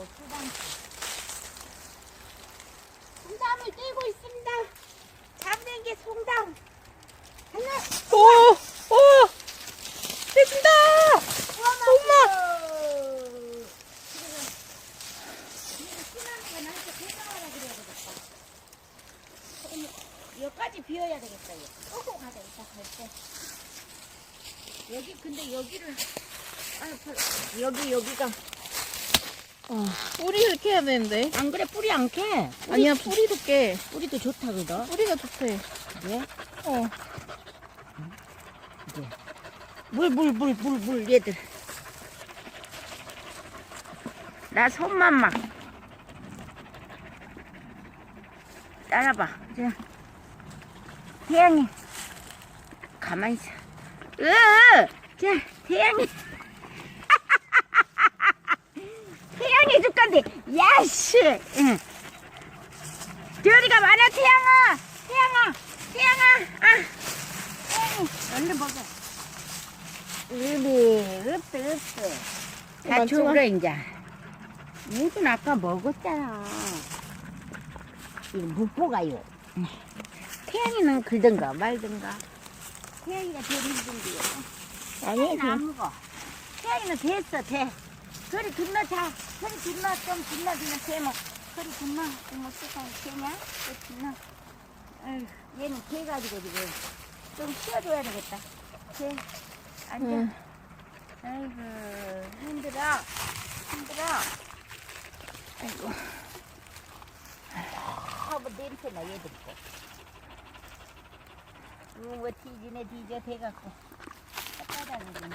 또 수당수. 송담을 떼고 있습니다. 잡는 게 송담. 하나, 오! 오! 됐습니다! 엄마! 여기까지 비워야 되겠다. 끄고 가자, 이따 갈 때. 여기, 근데 여기를, 아, 저- 여기, 여기가. 뿌리를 캐야 되는데. 안 그래, 뿌리 안 캐. 뿌리, 아니야, 뿌리도 깨. 뿌리도 좋다거든. 뿌리가 좋대. 왜? 어. 물, 물, 물, 물, 물, 얘들. 나 손만 막. 따라봐. 자. 태양이. 가만히 있어. 으! 자, 태양이. 태양이 줄 건데. 야, 씨. 응. 별이가 많아, 태양아. 태양아. 태양아. 아. 태양이. 얼른 먹어. 으리, 없어, 없어. 다 줘라, 이제. 무슨 아까 먹었잖아. 이거 못 가요. 태양이는 글든가 말든가. 태양이가 제일 힘든데요. 아니, 태양이는 안 먹어. 태양이는 됐어, 돼. 그리 건너 자. 그리 건너, 좀 건너, 건너, 세모. 그리 건너. 뭐 세상에 개냐? 그 건너. 아휴, 얘는 개 가지고 지금. 좀 쉬어줘야 되겠다. 개. 앉아. 응. 아이고, 힘들어. 힘들어. 아이고. 아, 뭐 냄새나, 얘들 거. 어, 뭐 뒤지네, 뒤져, 대갖고. 닦아다니더니.